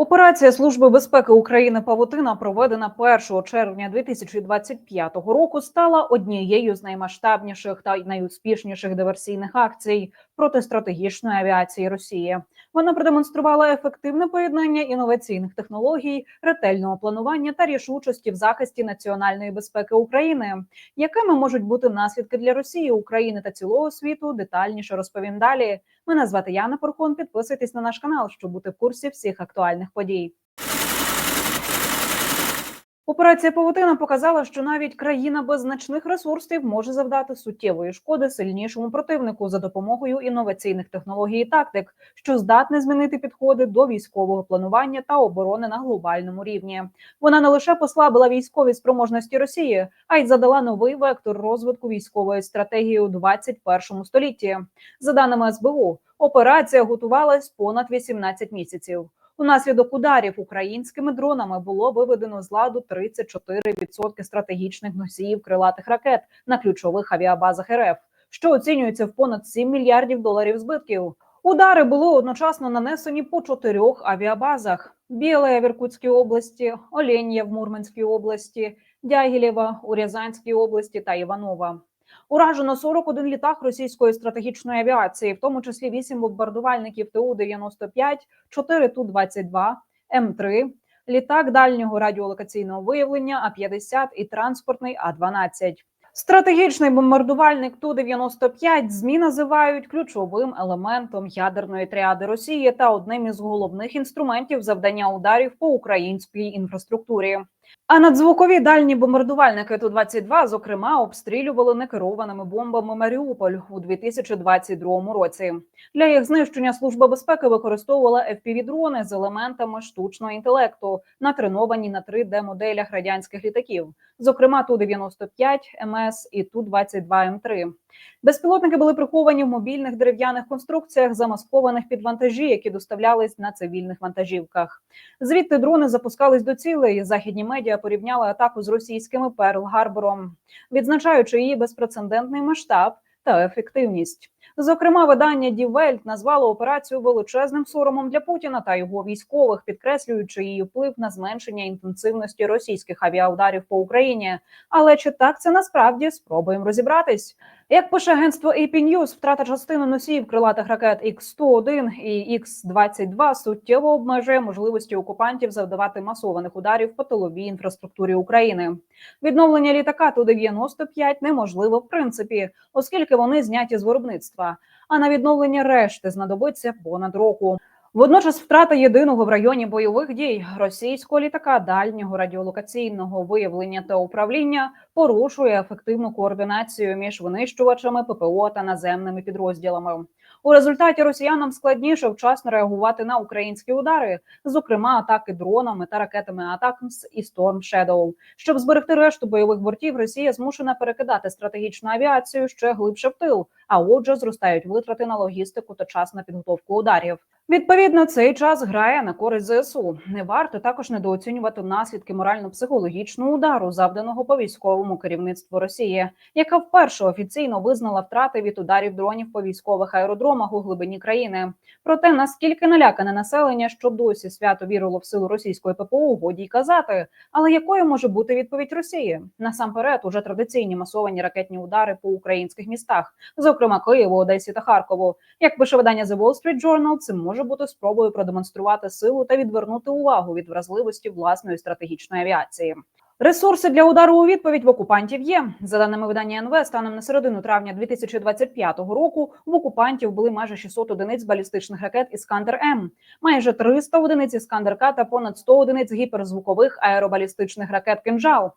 Операція Служби безпеки України Павутина, проведена 1 червня 2025 року, стала однією з наймасштабніших та найуспішніших диверсійних акцій проти стратегічної авіації Росії. Вона продемонструвала ефективне поєднання інноваційних технологій, ретельного планування та рішучості в захисті національної безпеки України. Якими можуть бути наслідки для Росії, України та цілого світу? Детальніше розповім далі. Мене звати Яна Порхон. Підписуйтесь на наш канал, щоб бути в курсі всіх актуальних подій. Операція Павутина показала, що навіть країна без значних ресурсів може завдати суттєвої шкоди сильнішому противнику за допомогою інноваційних технологій і тактик, що здатне змінити підходи до військового планування та оборони на глобальному рівні. Вона не лише послабила військові спроможності Росії, а й задала новий вектор розвитку військової стратегії у 21 столітті. За даними СБУ, операція готувалась понад 18 місяців. Унаслідок ударів українськими дронами було виведено з ладу 34% стратегічних носіїв крилатих ракет на ключових авіабазах РФ, що оцінюється в понад 7 мільярдів доларів збитків. Удари були одночасно нанесені по чотирьох авіабазах: Біле в Іркутській області, Олен'я в Мурманській області, Дягілєва у Рязанській області та Іванова. Уражено 41 літак російської стратегічної авіації, в тому числі 8 бомбардувальників ТУ-95, 4 Ту-22, М3, літак дальнього радіолокаційного виявлення А-50 і транспортний А-12. Стратегічний бомбардувальник Ту-95 змі називають ключовим елементом ядерної тріади Росії та одним із головних інструментів завдання ударів по українській інфраструктурі. А надзвукові дальні бомбардувальники Ту-22, зокрема, обстрілювали некерованими бомбами Маріуполь у 2022 році. Для їх знищення служба безпеки використовувала FPV-дрони з елементами штучного інтелекту, натреновані на 3D-моделях радянських літаків, зокрема Ту-95, МС і Ту-22 М3. Безпілотники були приховані в мобільних дерев'яних конструкціях, замаскованих під вантажі, які доставлялись на цивільних вантажівках. Звідти дрони запускались до цілей. Західні медіа порівняли атаку з російськими Перл-Гарбором, відзначаючи її безпрецедентний масштаб та ефективність. Зокрема, видання Die Welt назвало операцію величезним соромом для Путіна та його військових, підкреслюючи її вплив на зменшення інтенсивності російських авіаударів по Україні. Але чи так це насправді спробуємо розібратись? Як пише агентство AP News, втрата частини носіїв крилатих ракет X-101 і X-22 суттєво обмежує можливості окупантів завдавати масованих ударів по тиловій інфраструктурі України. Відновлення літака Ту-95 неможливо в принципі, оскільки вони зняті з виробництва. А на відновлення решти знадобиться понад року. Водночас втрата єдиного в районі бойових дій російського літака дальнього радіолокаційного виявлення та управління порушує ефективну координацію між винищувачами ППО та наземними підрозділами. У результаті росіянам складніше вчасно реагувати на українські удари, зокрема атаки дронами та ракетами Атакмс і Storm Shadow. Щоб зберегти решту бойових бортів, Росія змушена перекидати стратегічну авіацію ще глибше в тил. А отже, зростають витрати на логістику та час на підготовку ударів. Відповідно, цей час грає на користь ЗСУ. Не варто також недооцінювати наслідки морально-психологічного удару, завданого по військовому керівництву Росії, яка вперше офіційно визнала втрати від ударів дронів по військових аеродромах у глибині країни. Проте наскільки налякане населення, що досі свято вірило в силу російської ППО, годі й казати. Але якою може бути відповідь Росії? Насамперед, уже традиційні масовані ракетні удари по українських містах, зокрема Києву, Одесі та Харкову. Як пише видання The Wall Street Journal, це може бути спробою продемонструвати силу та відвернути увагу від вразливості власної стратегічної авіації. Ресурси для удару у відповідь в окупантів є за даними видання НВ. Станом на середину травня 2025 року в окупантів були майже 600 одиниць балістичних ракет Іскандер М, майже 300 одиниць Іскандер К та понад 100 одиниць гіперзвукових аеробалістичних ракет «Кинжал».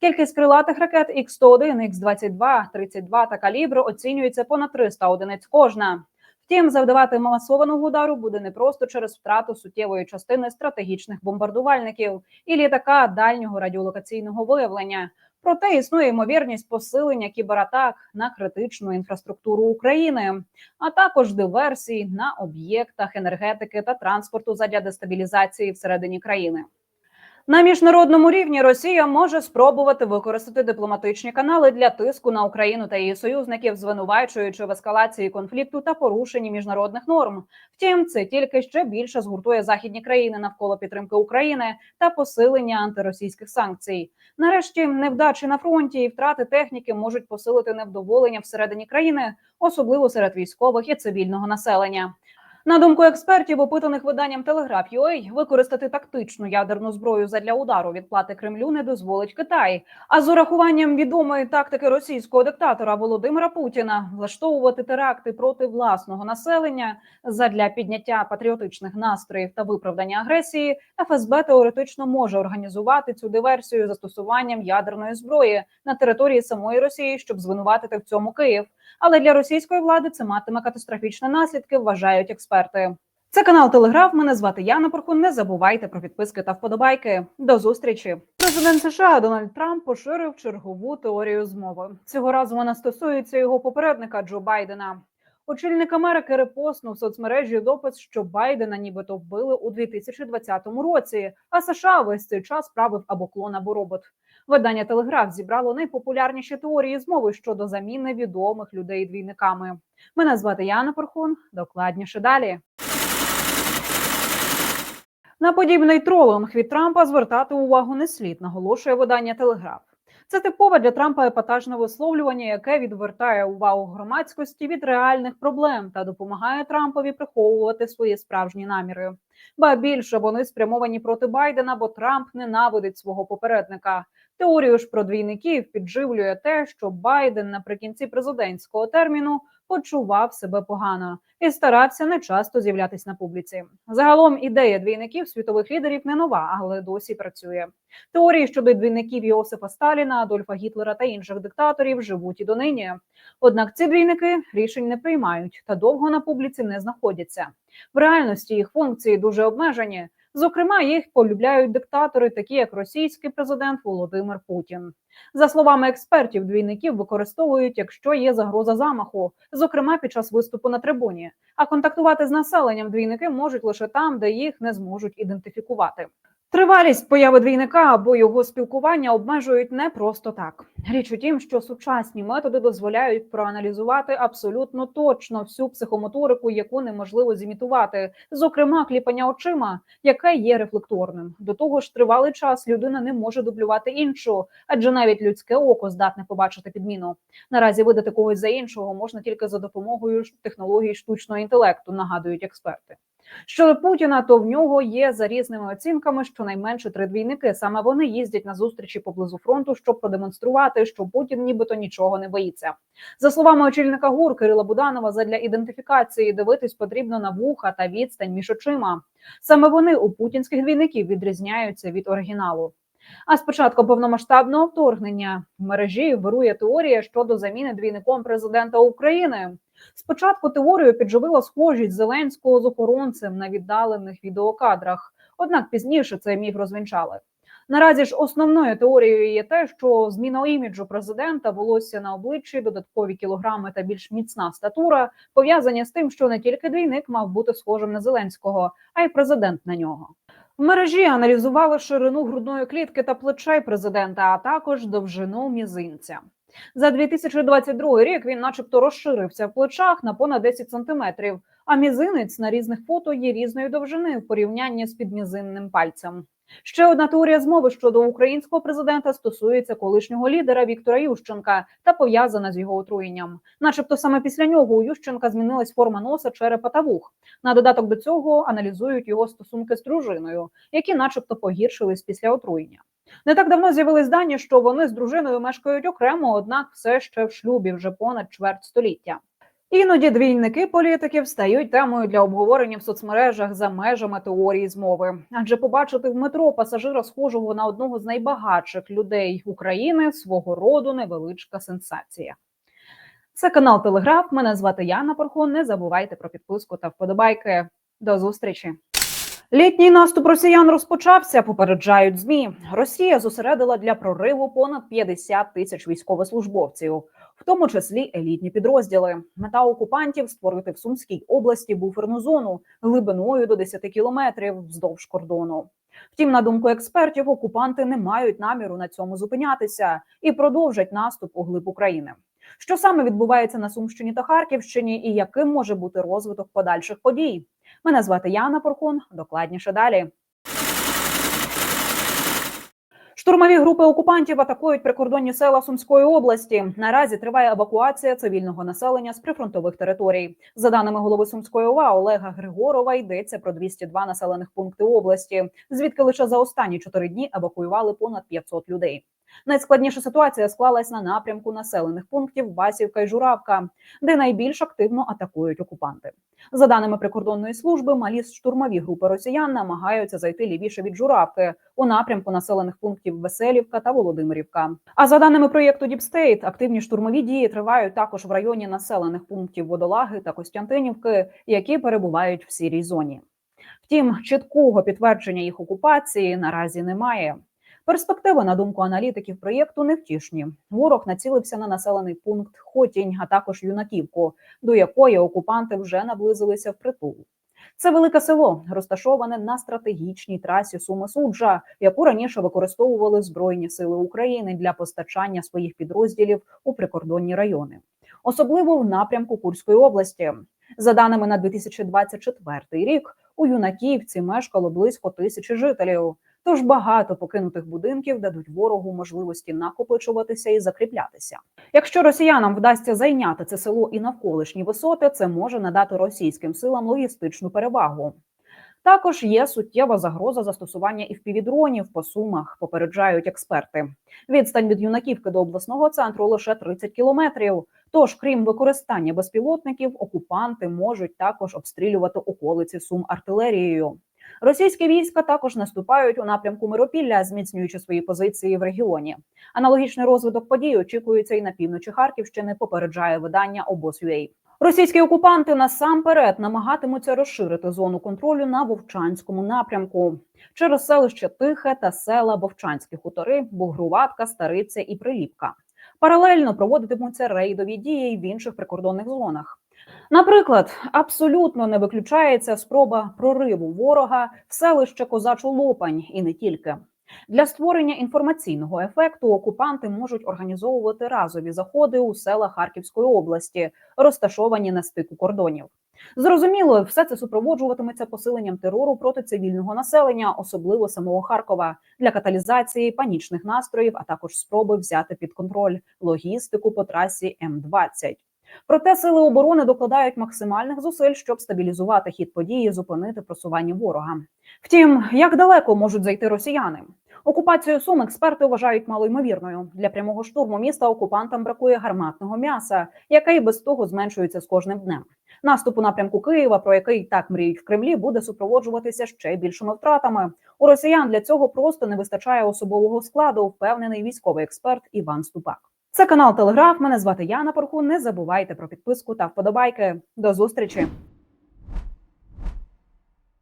Кількість крилатих ракет Х-101, Х-22, 32 та калібру оцінюється понад 300 одиниць кожна. Втім, завдавати масованого удару буде не просто через втрату суттєвої частини стратегічних бомбардувальників і літака дальнього радіолокаційного виявлення. Проте існує ймовірність посилення кібератак на критичну інфраструктуру України, а також диверсій на об'єктах енергетики та транспорту задля дестабілізації всередині країни. На міжнародному рівні Росія може спробувати використати дипломатичні канали для тиску на Україну та її союзників, звинувачуючи в ескалації конфлікту та порушенні міжнародних норм. Втім, це тільки ще більше згуртує західні країни навколо підтримки України та посилення антиросійських санкцій. Нарешті невдачі на фронті і втрати техніки можуть посилити невдоволення всередині країни, особливо серед військових і цивільного населення. На думку експертів, опитаних виданням Telegraph.ua, використати тактичну ядерну зброю задля удару відплати Кремлю не дозволить Китай. А з урахуванням відомої тактики російського диктатора Володимира Путіна влаштовувати теракти проти власного населення задля підняття патріотичних настроїв та виправдання агресії, ФСБ теоретично може організувати цю диверсію застосуванням ядерної зброї на території самої Росії, щоб звинуватити в цьому Київ. Але для російської влади це матиме катастрофічні наслідки, вважають експерти. Це канал Телеграф. Мене звати Яна Порхун. Не забувайте про підписки та вподобайки. До зустрічі. Президент США Дональд Трамп поширив чергову теорію змови. Цього разу вона стосується його попередника Джо Байдена. Очільник Америки репостнув в соцмережі допис, що Байдена нібито вбили у 2020 році, а США весь цей час правив або клон, або робот. Видання Телеграф зібрало найпопулярніші теорії змови щодо заміни відомих людей двійниками. Мене звати Яна Порхун. Докладніше далі. На подібний тролинг від Трампа звертати увагу не слід, наголошує видання Телеграф. Це типове для Трампа епатажне висловлювання, яке відвертає увагу громадськості від реальних проблем та допомагає Трампові приховувати свої справжні наміри. Ба більше вони спрямовані проти Байдена, бо Трамп ненавидить свого попередника. Теорію ж про двійників підживлює те, що Байден наприкінці президентського терміну почував себе погано і старався не часто з'являтись на публіці. Загалом ідея двійників світових лідерів не нова, але досі працює. Теорії щодо двійників Йосифа Сталіна, Адольфа Гітлера та інших диктаторів живуть і донині. Однак ці двійники рішень не приймають та довго на публіці не знаходяться. В реальності їх функції дуже обмежені. Зокрема, їх полюбляють диктатори, такі як російський президент Володимир Путін. За словами експертів, двійників використовують, якщо є загроза замаху, зокрема під час виступу на трибуні. А контактувати з населенням двійники можуть лише там, де їх не зможуть ідентифікувати. Тривалість появи двійника або його спілкування обмежують не просто так. Річ у тім, що сучасні методи дозволяють проаналізувати абсолютно точно всю психомоторику, яку неможливо зімітувати, зокрема кліпання очима, яке є рефлекторним. До того ж, тривалий час людина не може дублювати іншу, адже навіть людське око здатне побачити підміну. Наразі видати когось за іншого можна тільки за допомогою технологій штучного інтелекту, нагадують експерти. Щодо Путіна, то в нього є за різними оцінками щонайменше три двійники. Саме вони їздять на зустрічі поблизу фронту, щоб продемонструвати, що Путін нібито нічого не боїться. За словами очільника ГУР Кирила Буданова, задля ідентифікації дивитись потрібно на вуха та відстань між очима. Саме вони у путінських двійників відрізняються від оригіналу. А з початку повномасштабного вторгнення в мережі вирує теорія щодо заміни двійником президента України. Спочатку теорію підживила схожість Зеленського з охоронцем на віддалених відеокадрах. Однак пізніше цей міф розвінчали. Наразі ж основною теорією є те, що зміна іміджу президента, волосся на обличчі, додаткові кілограми та більш міцна статура пов'язані з тим, що не тільки двійник мав бути схожим на Зеленського, а й президент на нього. В мережі аналізували ширину грудної клітки та плечей президента, а також довжину мізинця. За 2022 рік він, начебто, розширився в плечах на понад 10 сантиметрів. А мізинець на різних фото є різної довжини в порівнянні з підмізинним пальцем. Ще одна теорія змови щодо українського президента стосується колишнього лідера Віктора Ющенка та пов'язана з його отруєнням. Начебто, саме після нього у Ющенка змінилась форма носа, черепа та вух. На додаток до цього аналізують його стосунки з дружиною, які, начебто, погіршились після отруєння. Не так давно з'явились дані, що вони з дружиною мешкають окремо, однак все ще в шлюбі вже понад чверть століття. Іноді двійники політиків стають темою для обговорення в соцмережах за межами теорії змови. Адже побачити в метро пасажира, схожого на одного з найбагатших людей України, свого роду невеличка сенсація. Це канал Телеграф. Мене звати Яна Порхон. Не забувайте про підписку та вподобайки. До зустрічі. Літній наступ росіян розпочався. Попереджають змі. Росія зосередила для прориву понад 50 тисяч військовослужбовців, в тому числі елітні підрозділи. Мета окупантів створити в Сумській області буферну зону глибиною до 10 кілометрів вздовж кордону. Втім, на думку експертів, окупанти не мають наміру на цьому зупинятися і продовжать наступ у глиб України. Що саме відбувається на Сумщині та Харківщині, і яким може бути розвиток подальших подій? Мене звати Яна Порхун. Докладніше далі. Штурмові групи окупантів атакують прикордонні села Сумської області. Наразі триває евакуація цивільного населення з прифронтових територій. За даними голови Сумської ОВА Олега Григорова, йдеться про 202 населених пункти області, звідки лише за останні чотири дні евакуювали понад 500 людей. Найскладніша ситуація склалась на напрямку населених пунктів Басівка і Журавка, де найбільш активно атакують окупанти. За даними прикордонної служби, малі штурмові групи росіян намагаються зайти лівіше від Журавки у напрямку населених пунктів Веселівка та Володимирівка. А за даними проєкту Діпстейт, активні штурмові дії тривають також в районі населених пунктів Водолаги та Костянтинівки, які перебувають в сірій зоні. Втім, чіткого підтвердження їх окупації наразі немає. Перспективи, на думку аналітиків проєкту, невтішні. Ворог націлився на населений пункт Хотінь, а також юнаківку, до якої окупанти вже наблизилися впритул. Це велике село, розташоване на стратегічній трасі Суми Суджа, яку раніше використовували Збройні сили України для постачання своїх підрозділів у прикордонні райони, особливо в напрямку Курської області. За даними на 2024 рік, у юнаківці мешкало близько тисячі жителів. Тож багато покинутих будинків дадуть ворогу можливості накопичуватися і закріплятися. Якщо росіянам вдасться зайняти це село і навколишні висоти, це може надати російським силам логістичну перевагу. Також є суттєва загроза застосування і впівдронів по сумах, попереджають експерти. Відстань від юнаківки до обласного центру лише 30 кілометрів. Тож, крім використання безпілотників, окупанти можуть також обстрілювати околиці сум артилерією. Російські війська також наступають у напрямку Миропілля, зміцнюючи свої позиції в регіоні. Аналогічний розвиток подій очікується і на півночі Харківщини. Попереджає видання обоз.ua. Російські окупанти насамперед намагатимуться розширити зону контролю на Вовчанському напрямку через селище Тихе та села Вовчанські хутори, Бугруватка, Стариця і Приліпка. Паралельно проводитимуться рейдові дії в інших прикордонних зонах. Наприклад, абсолютно не виключається спроба прориву ворога в селище Козачу Лопань і не тільки. Для створення інформаційного ефекту окупанти можуть організовувати разові заходи у села Харківської області, розташовані на стику кордонів. Зрозуміло, все це супроводжуватиметься посиленням терору проти цивільного населення, особливо самого Харкова, для каталізації панічних настроїв, а також спроби взяти під контроль логістику по трасі М-20. Проте сили оборони докладають максимальних зусиль, щоб стабілізувати хід події, зупинити просування ворога. Втім, як далеко можуть зайти росіяни? Окупацію Сум експерти вважають малоймовірною. Для прямого штурму міста окупантам бракує гарматного м'яса, яке і без того зменшується з кожним днем. Наступ у напрямку Києва, про який так мріють в Кремлі, буде супроводжуватися ще більшими втратами. У росіян для цього просто не вистачає особового складу, впевнений військовий експерт Іван Ступак. Це канал Телеграф. Мене звати Яна Порху. Не забувайте про підписку та вподобайки. До зустрічі.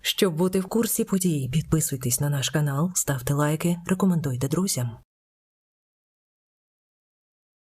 Щоб бути в курсі подій, підписуйтесь на наш канал, ставте лайки, рекомендуйте друзям.